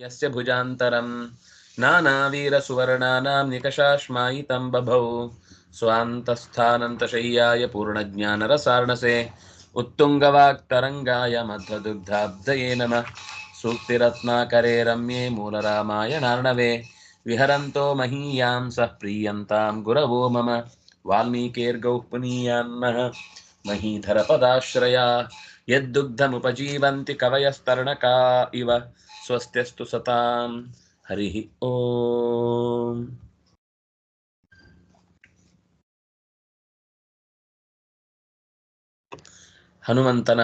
यस्य भुजान्तरं नानावीरसुवर्णानां निकषाश्मायितं बभौ। स्वान्तस्थानन्तशय्याय पूर्णज्ञानरसार्णसे। उत्तुङ्गवाक्तरङ्गाय मध्वदुग्धाब्धये नमः। सूक्तिरत्नाकरे रम्ये मूलरामायणार्णवे विहरन्तो महीयां सः प्रीयन्तां गुरवो मम। वाल्मीकेर्गौः पुनीयान्मः महीधरपदाश्रया। ಯದ್ದುಗ್ಧಮುಪಜೀವಂತಿ ಕವಯಸ್ತರಣಕಾ ಇವ ಸ್ವಸ್ತ್ಯಸ್ತು ಸತಾಂ ಹರಿ ಓಂ ಹನುಮಂತನ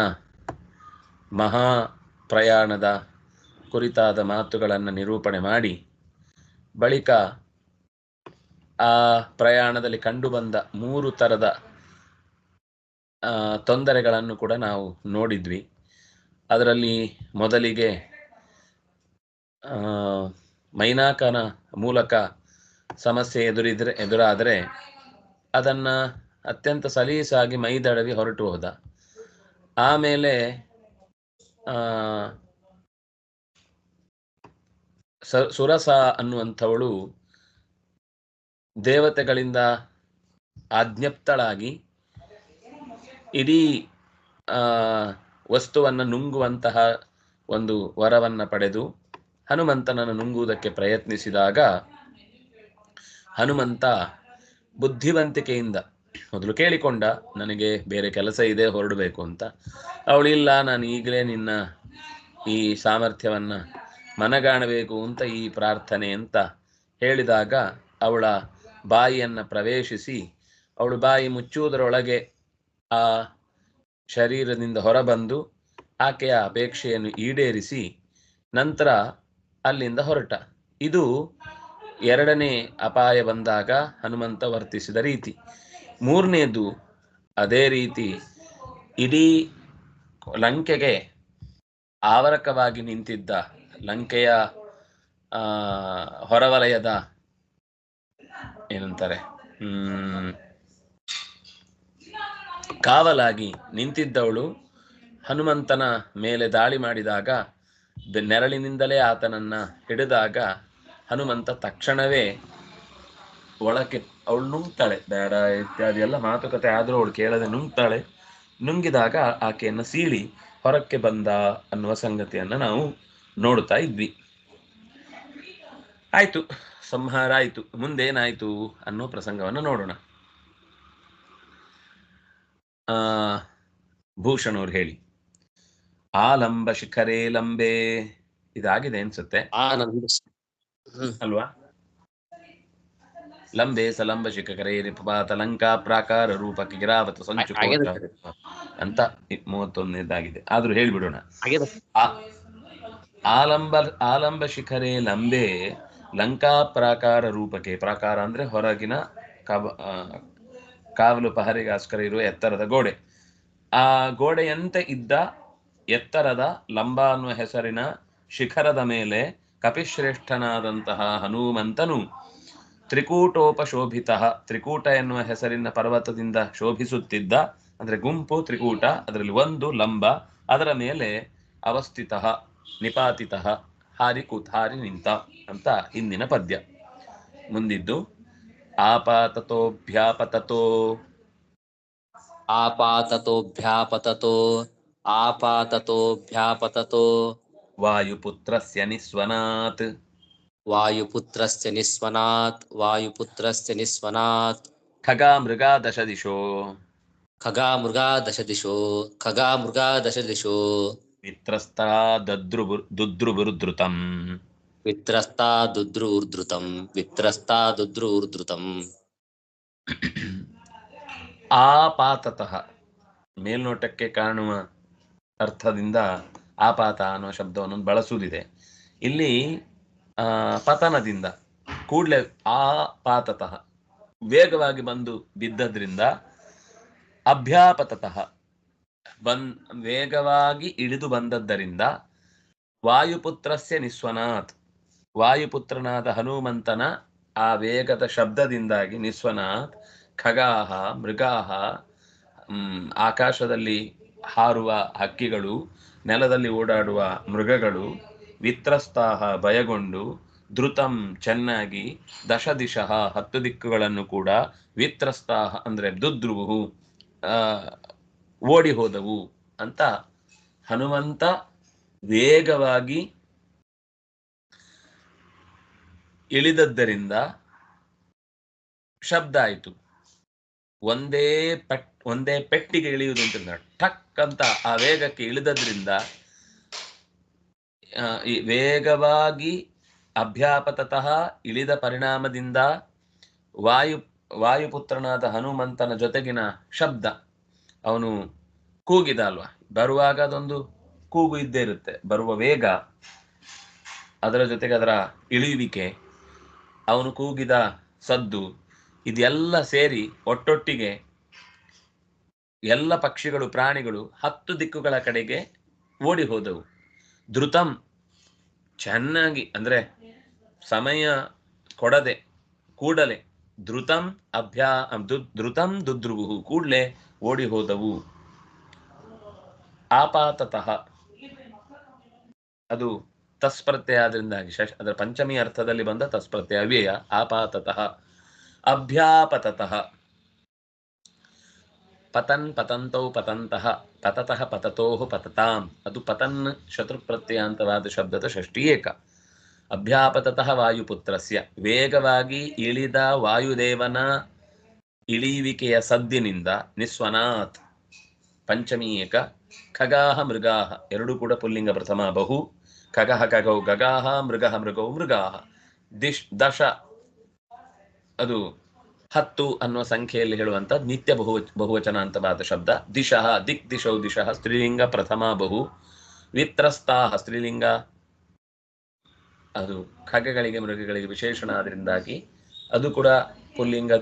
ಮಹಾ ಪ್ರಯಾಣದ ಕುರಿತಾದ ಮಾತುಗಳನ್ನು ನಿರೂಪಣೆ ಮಾಡಿ, ಬಳಿಕ ಆ ಪ್ರಯಾಣದಲ್ಲಿ ಕಂಡುಬಂದ ಮೂರು ತರದ ತೊಂದರೆಗಳನ್ನು ಕೂಡ ನಾವು ನೋಡಿದ್ವಿ. ಅದರಲ್ಲಿ ಮೊದಲಿಗೆ ಮೈನಾಕನ ಮೂಲಕ ಸಮಸ್ಯೆ ಎದುರಿದ್ರೆ ಎದುರಾದರೆ ಅದನ್ನು ಅತ್ಯಂತ ಸಲೀಸಾಗಿ ಮೈದಡವಿ ಹೊರಟು ಹೋದ. ಆಮೇಲೆ ಆ, ಸ- ಸುರಸ ಅನ್ನುವಂಥವಳು ದೇವತೆಗಳಿಂದ ಆಜ್ಞಪ್ತಳಾಗಿ ಇಡೀ ವಸ್ತುವನ್ನು ನುಂಗುವಂತಹ ಒಂದು ವರವನ್ನು ಪಡೆದು ಹನುಮಂತನನ್ನು ನುಂಗುವುದಕ್ಕೆ ಪ್ರಯತ್ನಿಸಿದಾಗ ಹನುಮಂತ ಬುದ್ಧಿವಂತಿಕೆಯಿಂದ ಮೊದಲು ಕೇಳಿಕೊಂಡ, ನನಗೆ ಬೇರೆ ಕೆಲಸ ಇದೆ, ಹೊರಡಬೇಕು ಅಂತ. ಅವಳಿಲ್ಲ ನಾನು ಈಗಲೇ ನಿನ್ನ ಈ ಸಾಮರ್ಥ್ಯವನ್ನು ಮನಗಾಣಬೇಕು ಅಂತ ಈ ಪ್ರಾರ್ಥನೆ ಅಂತ ಹೇಳಿದಾಗ ಅವಳ ಬಾಯಿಯನ್ನು ಪ್ರವೇಶಿಸಿ, ಅವಳು ಬಾಯಿ ಮುಚ್ಚುವುದರೊಳಗೆ ಆ ಶರೀರದಿಂದ ಹೊರಬಂದು ಆಕೆಯ ಅಪೇಕ್ಷೆಯನ್ನು ಈಡೇರಿಸಿ ನಂತರ ಅಲ್ಲಿಂದ ಹೊರಟ. ಇದು ಎರಡನೇ ಅಪಾಯ ಬಂದಾಗ ಹನುಮಂತ ವರ್ತಿಸಿದ ರೀತಿ. ಮೂರನೇದು ಅದೇ ರೀತಿ ಇಡೀ ಲಂಕೆಗೆ ಆವರಕವಾಗಿ ನಿಂತಿದ್ದ ಲಂಕೆಯ ಹೊರವಲಯದ ಏನಂತಾರೆ, ಹ್ಮ್ ಕಾವಲಾಗಿ ನಿಂತಿದ್ದವಳು ಹನುಮಂತನ ಮೇಲೆ ದಾಳಿ ಮಾಡಿದಾಗ ನೆರಳಿನಿಂದಲೇ ಆತನನ್ನ ಹಿಡಿದಾಗ ಹನುಮಂತ ತಕ್ಷಣವೇ ಒಳಕ್ಕೆ ಅವಳು ನುಂಗ್ತಾಳೆ. ಬೇಡ ಇತ್ಯಾದಿ ಎಲ್ಲ ಮಾತುಕತೆ ಆದರೂ ಅವಳು ಕೇಳದೆ ನುಂಗ್ತಾಳೆ. ನುಂಗಿದಾಗ ಆಕೆಯನ್ನು ಸೀಳಿ ಹೊರಕ್ಕೆ ಬಂದ ಅನ್ನುವ ಸಂಗತಿಯನ್ನು ನಾವು ನೋಡ್ತಾ ಇದ್ವಿ. ಆಯಿತು, ಸಂಹಾರ ಆಯಿತು, ಮುಂದೇನಾಯಿತು ಅನ್ನೋ ಪ್ರಸಂಗವನ್ನು ನೋಡೋಣ. ಭೂಷಣ್ ಅವ್ರು ಹೇಳಿ. ಆಲಂಬ ಶಿಖರೇ ಲಂಬೆ ಇದಾಗಿದೆ ಅನ್ಸುತ್ತೆ. ಅಲ್ವಾ? ಲಂಬೆ ಸಲಂಬ ಶಿಖರೇ ರಿಪಾತ ಲಂಕಾ ಪ್ರಾಕಾರ ರೂಪಕ್ಕೆ ಗಿರಾವತ ಸಂಚು ಅಂತ ಮೂವತ್ತೊಂದನೇದಾಗಿದೆ. ಆದ್ರೂ ಹೇಳ್ಬಿಡೋಣ. ಆಲಂಬ ಆಲಂಬ ಶಿಖರೇ ಲಂಬೆ ಲಂಕಾ ಪ್ರಾಕಾರ ರೂಪಕ್ಕೆ ಪ್ರಾಕಾರ ಅಂದ್ರೆ ಹೊರಗಿನ ಆ, ಕಾವಲು ಪಹರಿಗಾಸ್ಕರ ಇರುವ ಎತ್ತರದ ಗೋಡೆ. ಆ ಗೋಡೆಯಂತೆ ಇದ್ದ ಎತ್ತರದ ಲಂಬ ಅನ್ನುವ ಹೆಸರಿನ ಶಿಖರದ ಮೇಲೆ ಕಪಿಶ್ರೇಷ್ಠನಾದಂತಹ ಹನುಮಂತನು ತ್ರಿಕೂಟೋಪಶೋಭಿತ, ತ್ರಿಕೂಟ ಎನ್ನುವ ಹೆಸರಿನ ಪರ್ವತದಿಂದ ಶೋಭಿಸುತ್ತಿದ್ದ, ಅಂದ್ರೆ ಗುಂಪು, ತ್ರಿಕೂಟ, ಅದರಲ್ಲಿ ಒಂದು ಲಂಬ, ಅದರ ಮೇಲೆ ಅವಸ್ಥಿತ, ನಿಪಾತಿತ, ಹಾರಿ ಕೂತ್, ಹಾರಿ ನಿಂತ ಅಂತ ಹಿಂದಿನ ಪದ್ಯ. ಮುಂದಿದ್ದು ಆಪಾತತೋಭ್ಯಾಪತತೋ ಆಪಾತತೋಭ್ಯಾಪತತೋ ಆಪಾತತೋಭ್ಯಾಪತತೋ ವಾಯುಪುತ್ರಸ್ಯ ನಿಸ್ವನಾತ್ ವಾಯುಪುತ್ರಸ್ಯ ನಿಸ್ವನಾತ್ ವಾಯುಪುತ್ರಸ್ಯ ನಿಸ್ವನಾತ್ ಖಗಾ ಮೃಗಾ ದಶ ದಿಶೋ ಖಗಾ ಮೃಗಾ ದಶ ದಿಶೋ ಖಗಾ ಮೃಗಾ ದಶ ವಿತ್ರಸ್ತಾ ದುದ್ರೂರ್ಧೃತಂ ಆಪಾತತಃ ಮೇಲ್ನೋಟಕ್ಕೆ ಕಾಣುವ ಅರ್ಥದಿಂದ ಆಪಾತ ಅನ್ನೋ ಶಬ್ದವನ್ನು ಬಳಸುವುದಿದೆ. ಇಲ್ಲಿ ಪತನದಿಂದ, ಕೂಡಲೇ ಆಪಾತತಃ ವೇಗವಾಗಿ ಬಂದು ಬಿದ್ದದ್ರಿಂದ ಅಭ್ಯಾಪತತಃ ಬನ್ ವೇಗವಾಗಿ ಇಳಿದು ಬಂದದ್ದರಿಂದ ವಾಯುಪುತ್ರಸ್ಯ ನಿಸ್ವನಾಥ್ ವಾಯುಪುತ್ರನಾದ ಹನುಮಂತನ ಆ ವೇಗದ ಶಬ್ದದಿಂದಾಗಿ ನಿಸ್ವನಾಥ್ ಖಗಾಹ, ಮೃಗಾಹ ಆಕಾಶದಲ್ಲಿ ಹಾರುವ ಹಕ್ಕಿಗಳು, ನೆಲದಲ್ಲಿ ಓಡಾಡುವ ಮೃಗಗಳು, ವಿತ್ರಸ್ತಾಹ ಭಯಗೊಂಡು ಧೃತಂ ಚೆನ್ನಾಗಿ ದಶ ದಿಶಃ ಹತ್ತು ದಿಕ್ಕುಗಳನ್ನು ಕೂಡ ವಿತ್ರಸ್ತಾಹ ಅಂದ್ರೆ ದುದ್ರುವು ಓಡಿ ಹೋದವು ಅಂತ ಹನುಮಂತ ವೇಗವಾಗಿ ಇಳಿದದ್ದರಿಂದ ಶಬ್ದ ಆಯಿತು. ಒಂದೇ ಪೆಟ್, ಒಂದೇ ಪೆಟ್ಟಿಗೆ ಇಳಿಯುವುದು ಅಂತ ಟಕ್ ಅಂತ ಆ ವೇಗಕ್ಕೆ ಇಳಿದದ್ರಿಂದ ವೇಗವಾಗಿ ಅಭ್ಯಾಪತಃ ಇಳಿದ ಪರಿಣಾಮದಿಂದ ವಾಯು, ವಾಯುಪುತ್ರನಾದ ಹನುಮಂತನ ಜೊತೆಗಿನ ಶಬ್ದ ಅವನು ಕೂಗಿದ ಅಲ್ವಾ? ಬರುವಾಗ ಅದೊಂದು ಕೂಗು ಇದ್ದೇ ಇರುತ್ತೆ. ಬರುವ ವೇಗ ಅದರ ಜೊತೆಗೆ ಅದರ ಇಳಿಯುವಿಕೆ ಅವನು ಕೂಗಿದ ಸದ್ದು, ಇದೆಲ್ಲ ಸೇರಿ ಒಟ್ಟೊಟ್ಟಿಗೆ ಎಲ್ಲ ಪಕ್ಷಿಗಳು, ಪ್ರಾಣಿಗಳು ಹತ್ತು ದಿಕ್ಕುಗಳ ಕಡೆಗೆ ಓಡಿ ಹೋದವು. ಧೃತಂ ಚೆನ್ನಾಗಿ, ಅಂದ್ರೆ ಸಮಯ ಕೊಡದೆ, ಕೂಡಲೇ ಧೃತಂ ಅಭ್ಯಾ ಧೃತಂ ದುದ್ರುವು ಕೂಡಲೇ ಓಡಿ ಹೋದವು. ಆಪಾತತಃ ಅದು ತಸ್ಪ್ರತ್ಯಯ ಆದ್ರಿಂದಾಗಿ ಶಶ್, ಅದರ ಪಂಚಮಿ ಅರ್ಥದಲ್ಲಿ ಬಂದ ತಸ್ಪ್ರತ್ಯಯ ಅವ್ಯಯ, ಆಪಾತತಃ, ಅಭ್ಯಾಪತತಃ. ಪತನ್ ಪತಂತೌ ಪತಂತಃ, ಪತತಃ ಪತತೋ ಪತತಾಂ. ಅದು ಪತನ್ ಶತ್ರುಪ್ರತ್ಯಯಾಂತವಾದ ಶಬ್ದದ ಷಷ್ಠಿ ಏಕ. ಅಭ್ಯಾಪತತಃ ವಾಯುಪುತ್ರಸ್ಯ. ವೇಗವಾಗಿ ಇಳಿದ ವಾಯುದೇವನ ಇಳಿಯುವಿಕೆಯ ಸದ್ದಿನಿಂದ ನಿಸ್ವನಾಥ್ ಪಂಚಮಿ ಏಕ. ಖಗಾಹ ಮೃಗಾಹ. ಎರಡು ಕೂಡ ಪುಲ್ಲಿಂಗ ಪ್ರಥಮ ಬಹು. ಖಗಃ ಖಗೌ ಗಗಾಹ ಮೃಗ ಮೃಗೌ ಮೃಗಾಹ ದಿಶ್ ದಶ ಅದು ಹತ್ತು ಅನ್ನುವ ಸಂಖ್ಯೆಯಲ್ಲಿ ಹೇಳುವಂತ ನಿತ್ಯ ಬಹು, ಬಹುವಚನ ಅಂತವಾದ ಶಬ್ದ. ದಿಶಃ ದಿಕ್ ದಿಶೌ ದಿಶಃ ಸ್ತ್ರೀಲಿಂಗ ಪ್ರಥಮ ಬಹು. ವಿತ್ರಸ್ತಾಹ, ಸ್ತ್ರೀಲಿಂಗ. ಅದು ಖಗಗಳಿಗೆ, ಮೃಗಗಳಿಗೆ ವಿಶೇಷಣ ಆದ್ರಿಂದಾಗಿ ಅದು ಕೂಡ ಪುಲ್ಲಿಂಗ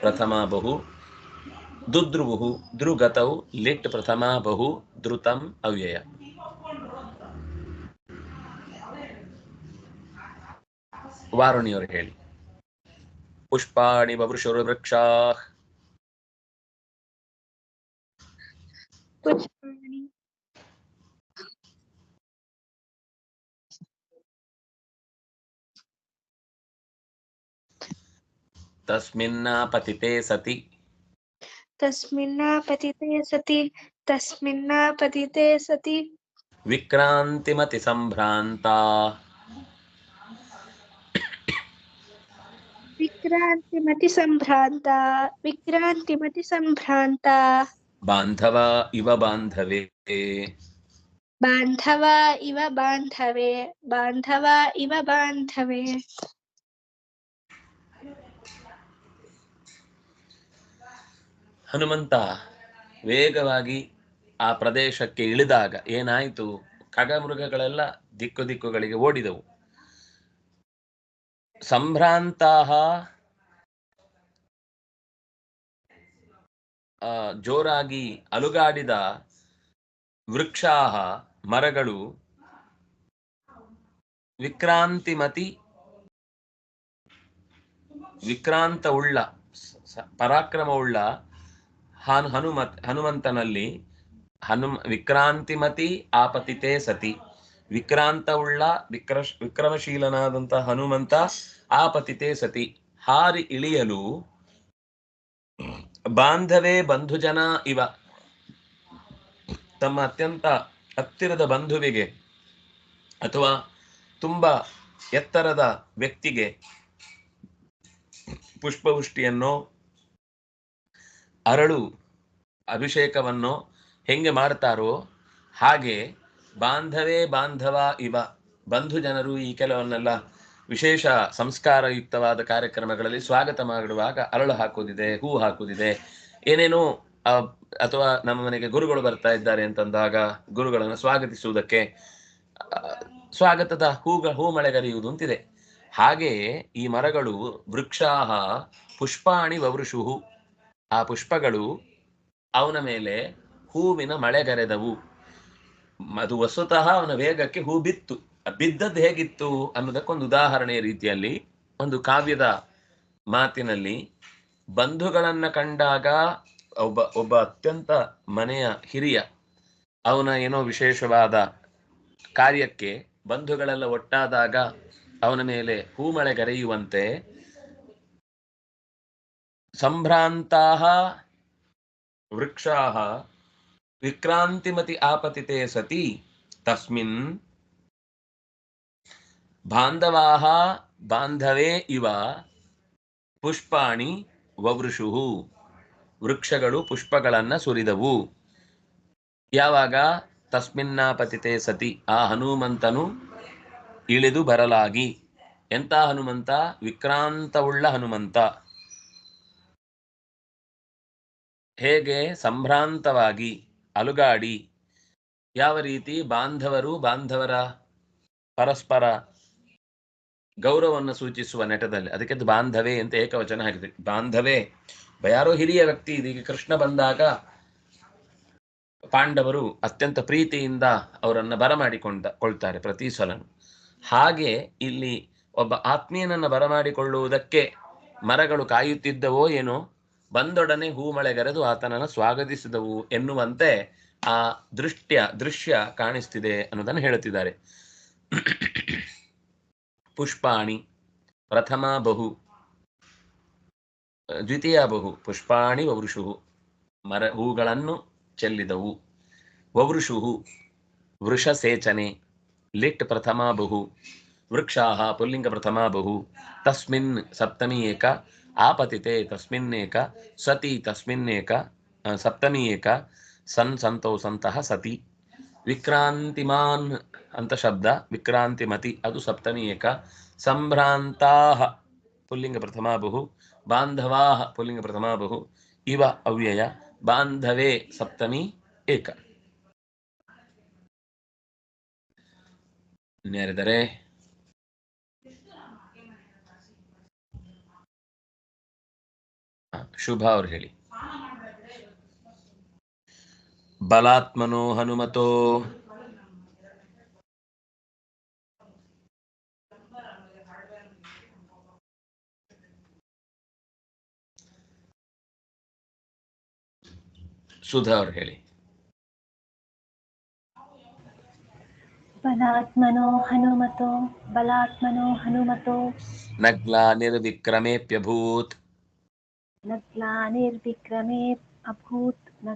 ಪ್ರಥಮ ಬಹು. ದುದ್ರುವುಹು ದೃಗತೌ ಲಿಟ್ ಪ್ರಥಮ ಬಹು ದೃತಂ ಅವ್ಯಯ. ವಾರುಣಿಯವರು ಹೇಳಿ ಪುಷ್ಪಾಣಿ ಬವೃಷುರು ವೃಕ್ಷಾ पुष्पाणि ತಸ್ಮಿನ್ನಾಪತಿತೆ ಸತಿ तस्मिन्नापतिते सति तस्मिन्नापतिते सति ವಿಕ್ರಾಂತಿ ಮತಿ ಸಂಭ್ರಾಂತ ವಿಕ್ರಾಂತಿ ಮತಿ ಸಂಭ್ರಾಂತ. ಬಾಂಧವ ಇವ ಬಾಂಧವೇ. ಬಾಂಧವ ಇವ ಬಾಂಧವೇ ಬಾಂಧವ ಇವ ಬಾಂಧವೇ. ಹನುಮಂತ ವೇಗವಾಗಿ ಆ ಪ್ರದೇಶಕ್ಕೆ ಇಳಿದಾಗ ಏನಾಯಿತು? ಖಗಮೃಗಗಳೆಲ್ಲ ದಿಕ್ಕು ದಿಕ್ಕುಗಳಿಗೆ ಓಡಿದವು. ಸಂಭ್ರಾಂತಾಹ ಜೋರಾಗಿ ಅಲುಗಾಡಿದ ವೃಕ್ಷಾಹ ಮರಗಳು ವಿಕ್ರಾಂತಿಮತಿ ವಿಕ್ರಾಂತವುಳ್ಳ ಪರಾಕ್ರಮವುಳ್ಳ ಹನು, ಹನುಮತ್, ಹನುಮಂತನಲ್ಲಿ ಹನುಮ, ವಿಕ್ರಾಂತಿಮತಿ, ಆಪತಿತೇ ಸತಿ. ವಿಕ್ರಾಂತವುಳ್ಳ, ವಿಕ್ರ ವಿಕ್ರಮಶೀಲನಾದಂತಹ ಹನುಮಂತ, ಆಪತಿತೇ ಸತಿ. ಹಾರಿ ಇಳಿಯಲು ಬಾಂಧವೇ ಬಂಧುಜನ ಇವ. ತಮ್ಮ ಅತ್ಯಂತ ಹತ್ತಿರದ ಬಂಧುವಿಗೆ ಅಥವಾ ತುಂಬಾ ಎತ್ತರದ ವ್ಯಕ್ತಿಗೆ ಪುಷ್ಪವೃಷ್ಟಿಯನ್ನೋ, ಅರಳು ಅಭಿಷೇಕವನ್ನು ಹೆಂಗೆ ಮಾಡ್ತಾರೋ ಹಾಗೆ ಬಾಂಧವೇ ಬಾಂಧವ ಇವ. ಬಂಧು ಜನರು ಈ ಕೆಲವನ್ನೆಲ್ಲ ವಿಶೇಷ ಸಂಸ್ಕಾರಯುಕ್ತವಾದ ಕಾರ್ಯಕ್ರಮಗಳಲ್ಲಿ ಸ್ವಾಗತ ಮಾಡುವಾಗ ಅರಳು ಹಾಕುವುದಿದೆ, ಹೂ ಹಾಕುವುದಿದೆ. ಏನೇನೋ ಅಥವಾ ನಮ್ಮ ಮನೆಗೆ ಗುರುಗಳು ಬರ್ತಾ ಇದ್ದಾರೆ ಅಂತಂದಾಗ ಗುರುಗಳನ್ನು ಸ್ವಾಗತಿಸುವುದಕ್ಕೆ ಸ್ವಾಗತದ ಹೂಗ, ಹೂ ಮಳೆಗರಿಯುವುದು ಅಂತಿದೆ. ಹಾಗೆಯೇ ಈ ಮರಗಳು ವೃಕ್ಷಾಹ, ಪುಷ್ಪಾಣಿ ವವೃಷುಹು ಆ ಪುಷ್ಪಗಳು ಅವನ ಮೇಲೆ ಹೂವಿನ ಮಳೆಗರೆದವು. ಅದು ವಸ್ತುತಃ ಅವನ ವೇಗಕ್ಕೆ ಹೂ ಬಿತ್ತು. ಬಿದ್ದದ್ದು ಹೇಗಿತ್ತು ಅನ್ನೋದಕ್ಕೊಂದು ಉದಾಹರಣೆಯ ರೀತಿಯಲ್ಲಿ ಒಂದು ಕಾವ್ಯದ ಮಾತಿನಲ್ಲಿ ಬಂಧುಗಳನ್ನ ಕಂಡಾಗ ಒಬ್ಬ ಒಬ್ಬ ಅತ್ಯಂತ ಮನೆಯ ಹಿರಿಯ, ಅವನ ಏನೋ ವಿಶೇಷವಾದ ಕಾರ್ಯಕ್ಕೆ ಬಂಧುಗಳೆಲ್ಲ ಒಟ್ಟಾದಾಗ ಅವನ ಮೇಲೆ ಹೂಮಳೆಗರೆಯುವಂತೆ ಸಂಭ್ರಾಂತಾಹ ವೃಕ್ಷಾಹ ವಿಕ್ರಾಂತಿಮತಿ ಆಪತಿತೆ ಸತಿ, ತಸ್ಮಿನ್ ಬಾಂಧವಾಹ ಬಾಂಧವೇ ಇವ ಪುಷ್ಪಾಣಿ ವವೃಷು ವೃಕ್ಷಗಳು ಪುಷ್ಪಗಳನ್ನ ಸುರಿದವು. ಯಾವಾಗ? ತಸ್ಮಿನ್ನಾಪತಿತೆ ಸತಿ. ಆ ಹನುಮಂತನು ಇಳಿದು ಬರಲಾಗಿ. ಎಂತ ಹನುಮಂತ? ವಿಕ್ರಾಂತವುಳ್ಳ ಹನುಮಂತ. ಹೇಗೆ? ಸಂಭ್ರಾಂತವಾಗಿ. ಅಲುಗಾಡಿ. ಯಾವ ರೀತಿ? ಬಾಂಧವರು, ಬಾಂಧವರ, ಪರಸ್ಪರ ಗೌರವವನ್ನು ಸೂಚಿಸುವ ನೆಟದಲ್ಲಿ, ಅದಕ್ಕೆ ಅದು ಬಾಂಧವೇ ಅಂತ ಏಕವಚನ ಆಗಿದೆ ಬಾಂಧವೇ ಯಾರೋ ಹಿರಿಯ ವ್ಯಕ್ತಿ, ಇದೀಗ ಕೃಷ್ಣ ಬಂದಾಗ ಪಾಂಡವರು ಅತ್ಯಂತ ಪ್ರೀತಿಯಿಂದ ಅವರನ್ನ ಬರಮಾಡಿಕೊಂಡ ಕೊಳ್ತಾರೆ ಪ್ರತಿ ಸಲನು. ಹಾಗೆ ಇಲ್ಲಿ ಒಬ್ಬ ಆತ್ಮೀಯನನ್ನ ಬರಮಾಡಿಕೊಳ್ಳುವುದಕ್ಕೆ ಮರಗಳು ಕಾಯುತ್ತಿದ್ದವೋ ಏನೋ, ಬಂದೊಡನೆ ಹೂಮಳೆಗರೆದು ಆತನನ್ನು ಸ್ವಾಗತಿಸಿದವು ಎನ್ನುವಂತೆ ಆ ದೃಷ್ಟ್ಯ, ದೃಶ್ಯ ಕಾಣಿಸ್ತಿದೆ ಅನ್ನೋದನ್ನು ಹೇಳುತ್ತಿದ್ದಾರೆ. ಪುಷ್ಪಾಣಿ, ಪ್ರಥಮ ಬಹು ದ್ವಿತೀಯ ಬಹು, ಪುಷ್ಪಾಣಿ ವವೃಷು, ಮರ, ಹೂಗಳನ್ನು ಚೆಲ್ಲಿದವು. ವವೃಷು ವೃಷಸೇಚನೆ, ಲಿಟ್ ಪ್ರಥಮ ಬಹು, ವೃಕ್ಷಾಹ, ಪುಲ್ಲಿಂಗ ಪ್ರಥಮ ಬಹು, ತಸ್ಮಿನ್ ಸಪ್ತಮಿ ಏಕ, ಆಪತಿತೆ ತಸ್ಮಿನ್ನೇಕ ಸತಿ ತಸ್ಮಿನ್ನೇಕ ಸಪ್ತಮಿ ಏಕ, ಸನ್ ಸಂತೋಸಂತಹ ಸತಿ. ವಿಕ್ರಾಂತಿಮಾನ್ ಅಂತ ಶಬ್ದ ವಿಕ್ರಾಂತಿಮತಿ ಅದು ಸಪ್ತಮಿ ಏಕ. ಸಂಭ್ರಾಂತಾಹ ಪುಲ್ಲಿಂಗ ಪ್ರಥಮ ಬಹು ಬಾಂಧವಾಹ ಪುಲ್ಲಿಂಗ ಪ್ರಥಮ ಬಹು ಇವ ಅವ್ಯಯ ಬಾಂಧವೇ ಸಪ್ತಮಿ ಏಕ. ಇನ್ಯಾರಿದ್ದಾರೆ ಹ, ಶುಭ ಅವ್ರು ಹೇಳಿ. ಬಲಾತ್ಮನೋ ಹನುಮತೋ ಸುಧಾ ಅವ್ರು ಹೇಳಿ बलात्मनो हनुमतो बलात्मनो हनुमतो ನಗ್ಲಾ ನಿರ್ವಿಕ್ರಮೇಪ್ಯಭೂತ್ न ग्लानिर्विक्रमे अभूत् न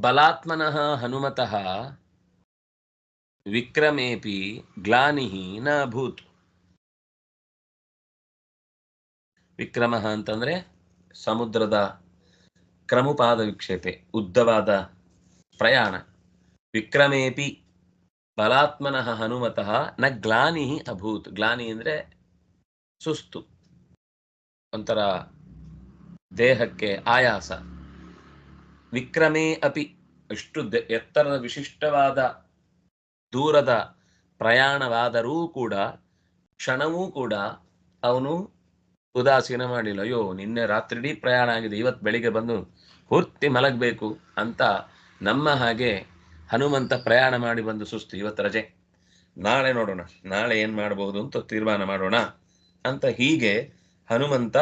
ಬಲಾತ್ಮನಃ ಹನುಮತಃ ವಿಕ್ರಮೇಪಿ ಗ್ಲಾನಿ ನ ಅಭೂತ್ ವಿಕ್ರಮ ಅಂತಂದ್ರೆ ಸಮುದ್ರದ ಕ್ರಮುಪಾದ ವಿಕ್ಷೇಪೆ, ಉದ್ದವಾದ ಪ್ರಯಾಣ. ವಿಕ್ರಮೇಪಿ ಬಲಾತ್ಮನಃ ಹನುಮತಃ ನ ಗ್ಲಾನಿ ಅಭೂತ್. ಗ್ಲಾನಿ ಅಂದ್ರೆ ಸುಸ್ತು. ಒಂಥರ ದೇಹಕ್ಕೆ ಆಯಾಸ. ವಿಕ್ರಮೇ ಅಪಿ. ಇಷ್ಟು ಎತ್ತರದ ವಿಶಿಷ್ಟವಾದ ದೂರದ ಪ್ರಯಾಣವಾದರೂ ಕೂಡ, ಕ್ಷಣವೂ ಕೂಡ ಅವನು ಉದಾಸೀನ ಮಾಡಿಲ್ಲ ಅಯ್ಯೋ, ನಿನ್ನೆ ರಾತ್ರಿಡೀ ಪ್ರಯಾಣ ಆಗಿದೆ, ಇವತ್ತು ಬೆಳಿಗ್ಗೆ ಬಂದು ಪೂರ್ತಿ ಮಲಗಬೇಕು ಅಂತ ನಮ್ಮ ಹಾಗೆ ಹನುಮಂತ ಪ್ರಯಾಣ ಮಾಡಿ ಬಂದು ಸುಸ್ತು, ಇವತ್ತು ರಜೆ. ನಾಳೆ ನೋಡೋಣ, ನಾಳೆ ಏನು ಮಾಡಬಹುದು ಅಂತ ತೀರ್ಮಾನ ಮಾಡೋಣ ಅಂತ ಹೀಗೆ ಹನುಮಂತ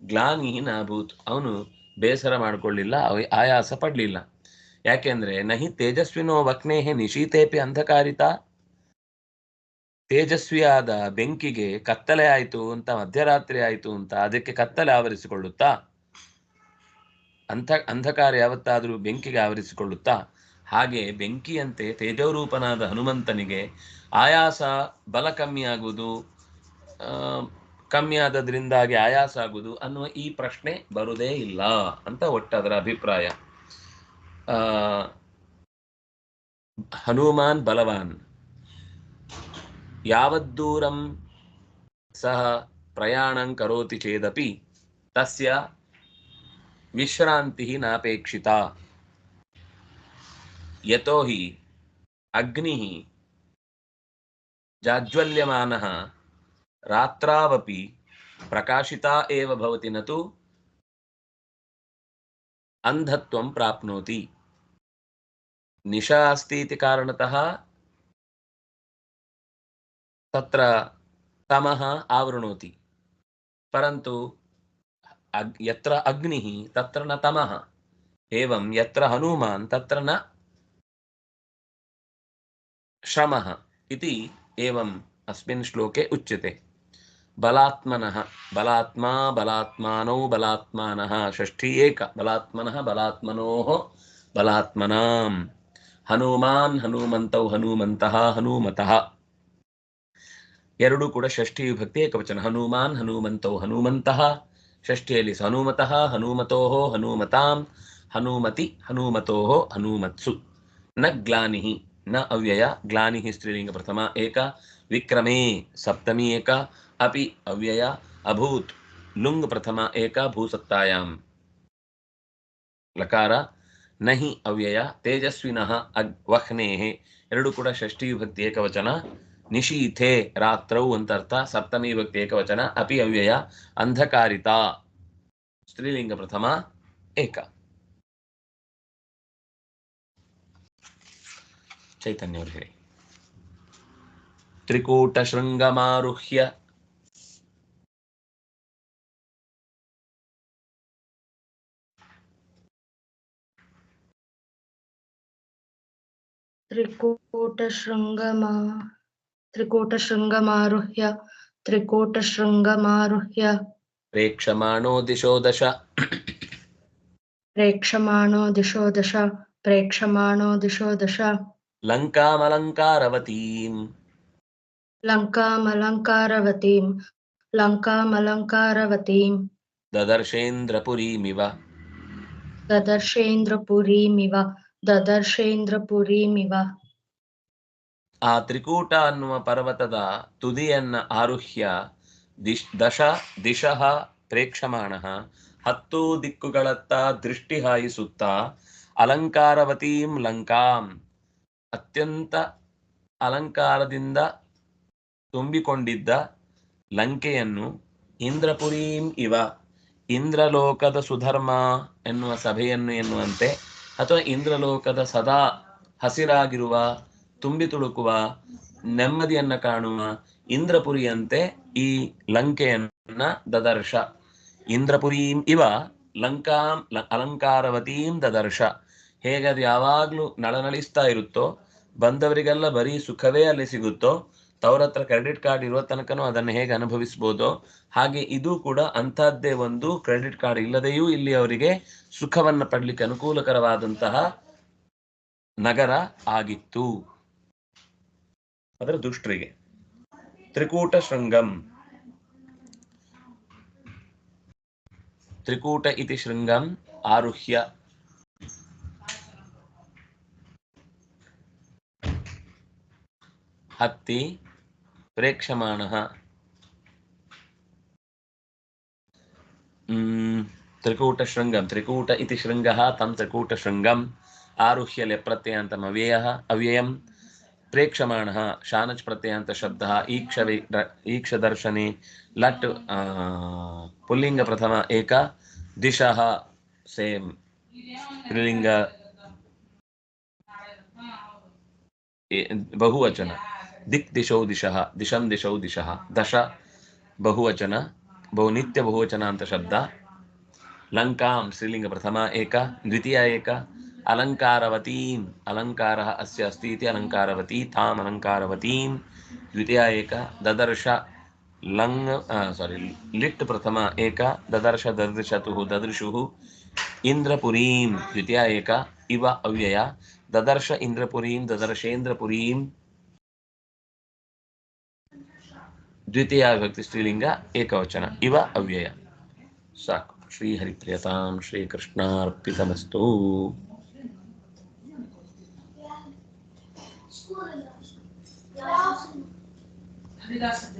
ಗ್ಲಾನಿಹೀನಾಭೂತ್ ಅವನು ಬೇಸರ ಮಾಡಿಕೊಳ್ಳಿಲ್ಲ ಆಯಾಸ ಪಡಲಿಲ್ಲ. ಯಾಕೆಂದ್ರೆ, ನಹಿ ತೇಜಸ್ವಿನೋ ವಕ್ನೇಹೆ ನಿಶೀತೇಪಿ ಅಂಧಕಾರಿತ. ತೇಜಸ್ವಿಯಾದ ಬೆಂಕಿಗೆ ಕತ್ತಲೆ ಆಯಿತು ಅಂತ, ಮಧ್ಯರಾತ್ರಿ ಆಯಿತು ಅಂತ, ಅದಕ್ಕೆ ಕತ್ತಲೆ ಆವರಿಸಿಕೊಳ್ಳುತ್ತಾ? ಅಂಥ, ಅಂಧಕಾರ ಯಾವತ್ತಾದರೂ ಬೆಂಕಿಗೆ ಆವರಿಸಿಕೊಳ್ಳುತ್ತಾ? ಹಾಗೆ ಬೆಂಕಿಯಂತೆ ತೇಜೋರೂಪನಾದ ಹನುಮಂತನಿಗೆ ಆಯಾಸ ಬಲ ಕಮ್ಮಿಯಾಗುವುದು ಕಮ್ಮಿ ಆದದ್ರಿಂದಾಗಿ ಆಯಾಸ ಆಗುದು ಅನ್ನುವ ಈ ಪ್ರಶ್ನೆ ಬರುದೇ ಇಲ್ಲ ಅಂತ ಅದರ ಅಭಿಪ್ರಾಯ. ಹನುಮಾನ್ ಬಲವಾನ್ ಯಾವದ್ದೂರಂ ಸಹ ಪ್ರಯಾಣಂ ಕರೋತಿ ಚೇದಪಿ ತಸ್ಯ ವಿಶ್ರಾಂತಿ ನಾಪೇಕ್ಷಿತ. ಯತೋಹಿ ಅಗ್ನಿ ಜಾಜ್ವಲ್ಯಮಾನಃ रात्रावपि प्रकाशिता एव भवति न तु अन्धत्वं प्राप्नोति। निशा अस्ति इति कारणतः तत्र तमः आवृणोति। परन्तु अग् यत्र अग्निः, तत्र न तमः। एवं यत्र हनुमान्, तत्र न श्रमः इति एवम् अस्मिन् श्लोके उच्यते। ಬಲಾತ್ಮನಃ. ಬಲಾತ್ಮ ಬಲಾತ್ಮಾನೌ ಬಲಾತ್ಮಾನಃ. ಷಷ್ಠಿ ಏಕ. ಬಲಾತ್ಮನಃ ಬಲಾತ್ಮನೋ ಬಲಾತ್ಮನಾಂ. ಹನುಮಾನ್ ಹನುಮಂತೌ ಹನುಮಂತಃ ಹನುಮತಃ. ಎರಡೂ ಕೂಡ ಷಷ್ಠಿ ವಿಭಕ್ತಿ ಏಕವಚನ. ಹನುಮಾನ್ ಹನುಮಂತೌ ಹನುಮಂತಃ. ಷಷ್ಠಿಯಲ್ಲಿ ಹನುಮತಃ, ಹನುಮತೋ, ಹನುಮತಾಂ. ಹನುಮತಿ, ಹನುಮತೋ, ಹನುಮತ್ಸು. ನ ಗ್ಲಾನಿ ನ ಅವ್ಯಯ. ಗ್ಲಾನಿ ಸ್ತ್ರೀಲಿಂಗ ಪ್ರಥಮ ಏಕ. ವಿಕ್ರಮೇ ಸಪ್ತಮಿ ಏಕ. अपि ಅವ್ಯಯ ಅಭೂತ್ ಲುಂಗ್ ಪ್ರಥಮ ಏಕ ಭೂಸತ್ತಾಯಾಂ ಲಕಾರ ನಹಿ ಅವ್ಯಯ ತೇಜಸ್ವಿನಃ ಅಗ್ ವಹ್ನೇಃ ಎರಡು ಕೂಡ ಷಷ್ಠಿ ವಿಭಕ್ತಿ ಏಕವಚನ। ನಿಶೀಥೆ ರಾತ್ರೌ ಅಂತ ಅರ್ಥ ಸಪ್ತಮಿ ವಿಭಕ್ತಿ ಏಕವಚನ, ಅಪಿ ಅವ್ಯಯ, ಅಂಧಕಾರಿತ। ಸ್ತ್ರೀಲಿಂಗ ಪ್ರಥಮ ಏಕ। ಚೈತನ್ಯವರು ಹೇಳಿ। ತ್ರಿಕೂಟ ಶೃಂಗಮಾರುಹ್ಯ त्रिकूटशृङ्गमारुह्य। प्रेक्षमाणो दिशो दश। प्रेक्षमाणो दिशो दश प्रेक्षमाणो दिशो दश। लङ्कामलङ्कारवतीम्। लङ्कामलङ्कारवतीम् लङ्कामलङ्कारवतीम्। ददर्शेन्द्रपुरीमिव। ददर्शेन्द्रपुरीमिव। ದದರ್ಶೇಂದ್ರಪುರಿಮಿವ. ಆ ತ್ರಿಕೂಟ ಅನ್ನುವ ಪರ್ವತದ ತುದಿಯನ್ನ ಆರುಹ್ಯ ದಶ ದಿಶಃ ಪ್ರೇಕ್ಷಮಾಣ, ಹತ್ತು ದಿಕ್ಕುಗಳತ್ತ ದೃಷ್ಟಿ ಹಾಯಿಸುತ್ತಾ ಅಲಂಕಾರವತೀಂ ಲಂಕಾಂ. ಅತ್ಯಂತ ಅಲಂಕಾರದಿಂದ ತುಂಬಿಕೊಂಡಿದ್ದ ಲಂಕೆಯನ್ನು ಇಂದ್ರಪುರೀಂ ಇವ. ಇಂದ್ರಲೋಕದ ಸುಧರ್ಮ ಎನ್ನುವ ಸಭೆಯನ್ನು ಎನ್ನುವಂತೆ ಅಥವಾ ಇಂದ್ರಲೋಕದ ಸದಾ ಹಸಿರಾಗಿರುವ, ತುಂಬಿ ತುಳುಕುವ, ನೆಮ್ಮದಿಯನ್ನ ಕಾಣುವ ಇಂದ್ರಪುರಿಯಂತೆ ಈ ಲಂಕೆಯನ್ನ ದದರ್ಶ. ಇಂದ್ರಪುರೀಂ ಇವ ಲಂಕಾಂ ಅಲಂಕಾರವತೀಂ ದದರ್ಶ. ಹೇಗದು ಯಾವಾಗ್ಲೂ ನಳನಳಿಸ್ತಾ ಇರುತ್ತೋ, ಬಂದವರಿಗೆಲ್ಲ ಬರೀ ಸುಖವೇ ಅಲ್ಲಿ ಸಿಗುತ್ತೋ ತವ್ರ ಹತ್ರ ಕ್ರೆಡಿಟ್ ಕಾರ್ಡ್ ಇರುವ ತನಕನೂ ಅದನ್ನು ಹೇಗೆ ಅನುಭವಿಸ್ಬೋದೋ? ಹಾಗೆ ಇದು ಕೂಡ ಅಂಥದ್ದೇ ಒಂದು ಕ್ರೆಡಿಟ್ ಕಾರ್ಡ್ ಇಲ್ಲದೆಯೂ ಇಲ್ಲಿ ಅವರಿಗೆ ಸುಖವನ್ನ ಪಡ್ಲಿಕ್ಕೆ ಅನುಕೂಲಕರವಾದಂತಹ ನಗರ ಆಗಿತ್ತು. ಅದರ ದುಷ್ಟರಿಗೆ. ತ್ರಿಕೂಟ ಶೃಂಗಂ. ತ್ರಿಕೂಟ ಇತಿ ಶೃಂಗಂ ಆರುಹ್ಯ. ಹತ್ತಿ. प्रेक्षमाणः त्रिकूटशृङ्गं त्रिकूट इति शृङ्गः तं त्रिकूटशृङ्गम् आरुह्य लेप्रत्ययान्तम् अव्ययः अव्ययं प्रेक्षमाणः शानच् प्रत्ययान्तशब्दः ईक्षवि ईक्षदर्शने लट् पुल्लिङ्गप्रथम एक दिशः सेम् स्त्रीलिङ्ग बहुवचन दिक् दिशौ, दिशः दिशं दिशौ, दिशः दश बहुवचन बहु नित्य बहुवचनान्त शब्द लङ्कां स्त्रीलिङ्ग प्रथमा एक, द्वितीया एक, अलङ्कारवतीम्, अलङ्कारः अस्य अस्ति इति अलङ्कारवती, ताम् अलङ्कारवतीं द्वितीया एक, ददर्श, लङ् सारी लिट् प्रथमा एक, ददर्श ददृशतुः, ददृशुः इन्द्रपुरीं द्वितीया एक, इव अव्यया, ददर्श इन्द्रपुरीं ददर्शेन्द्रपुरीं द्वितीय विभक्ति स्त्रीलिंग एकवचन। इव अव्यय। साकु। श्री हरिप्रियताम श्री कृष्णार्पितमस्तु हरिदास